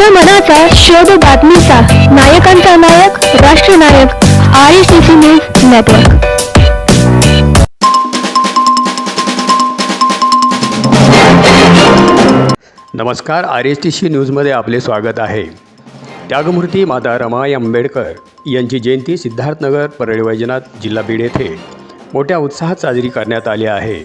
जनमनाचा शोध बातमीचा. नायकांचा नायक राष्ट्रनायक R S T C news network. नमस्कार आर एस टी सी न्यूजमध्ये आपले स्वागत आहे. त्यागमूर्ती माता रमाई आंबेडकर यांची जयंती सिद्धार्थनगर परळी वैजनाथ जिल्हा बीड येथे मोठ्या उत्साहात साजरी करण्यात आली आहे.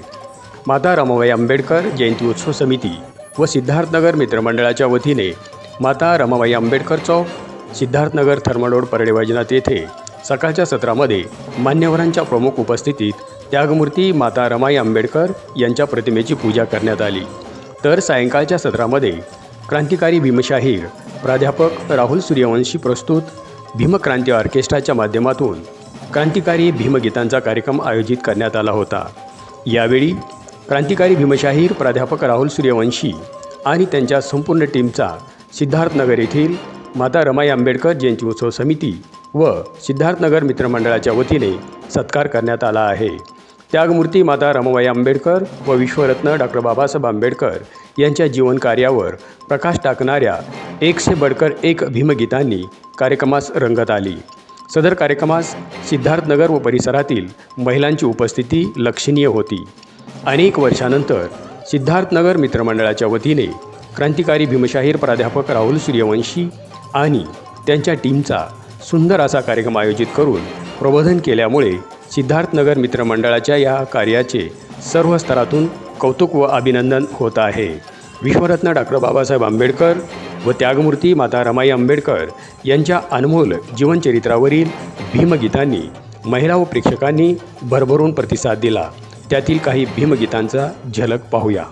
माता रमाबाई आंबेडकर जयंती उत्सव समिती व सिद्धार्थनगर मित्रमंडळाच्या वतीने माता रमाबाई आंबेडकर चौक सिद्धार्थनगर थर्मडोड परडे वैजनाथ येथे सकाळच्या सत्रामध्ये मान्यवरांच्या प्रमुख उपस्थितीत त्यागमूर्ती माता रमाई आंबेडकर यांच्या प्रतिमेची पूजा करण्यात आली. तर सायंकाळच्या सत्रामध्ये क्रांतिकारी भीमशाहीर प्राध्यापक राहुल सूर्यवंशी प्रस्तुत भीमक्रांती ऑर्केस्ट्राच्या माध्यमातून क्रांतिकारी भीमगीतांचा कार्यक्रम आयोजित करण्यात आला होता. यावेळी क्रांतिकारी भीमशाहीर प्राध्यापक राहुल सूर्यवंशी आणि त्यांच्या संपूर्ण टीमचा सिद्धार्थनगर येथील माता रमाई आंबेडकर जयंती उत्सव समिती व सिद्धार्थनगर मित्रमंडळाच्या वतीने सत्कार करण्यात आला आहे. त्यागमूर्ती माता रमाबाई आंबेडकर व विश्वरत्न डॉक्टर बाबासाहेब आंबेडकर यांच्या जीवनकार्यावर प्रकाश टाकणाऱ्या एक से बडकर एक भीमगीतांनी कार्यक्रमास रंगत आली. सदर कार्यक्रमास सिद्धार्थनगर व परिसरातील महिलांची उपस्थिती लक्षणीय होती. अनेक वर्षानंतर सिद्धार्थनगर मित्रमंडळाच्या वतीने क्रांतिकारी भीमशाहीर प्राध्यापक राहुल सूर्यवंशी आणि त्यांच्या टीमचा सुंदर असा कार्यक्रम आयोजित करून प्रबोधन केल्यामुळे सिद्धार्थनगर मित्रमंडळाच्या या कार्याचे सर्व स्तरातून कौतुक व अभिनंदन होत आहे. विश्वरत्न डॉक्टर बाबासाहेब आंबेडकर व त्यागमूर्ती माता रमाई आंबेडकर यांच्या अनमोल जीवनचरित्रावरील भीमगीतांनी महिला व प्रेक्षकांनी भरभरून प्रतिसाद दिला. त्यातील काही भीमगीतांचा झलक पाहूया.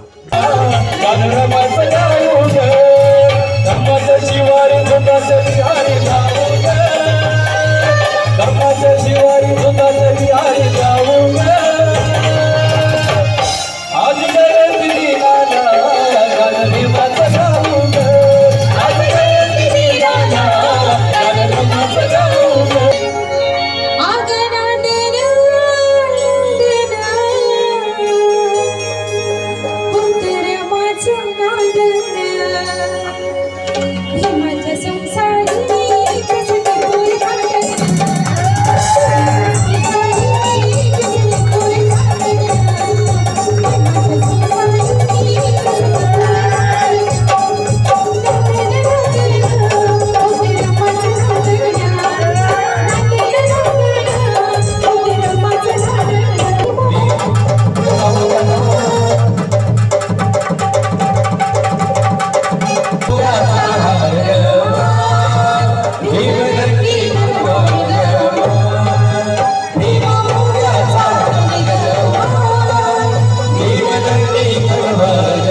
Bye.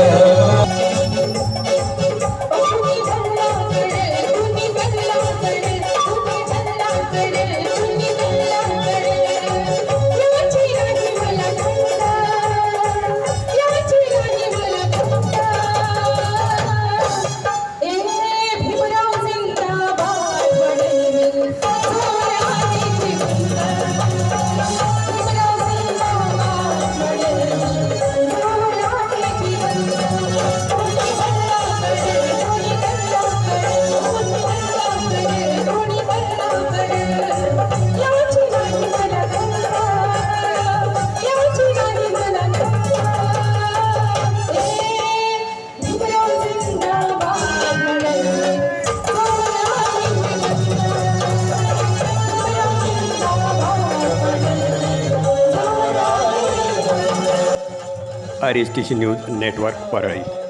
R S T C news network Parli.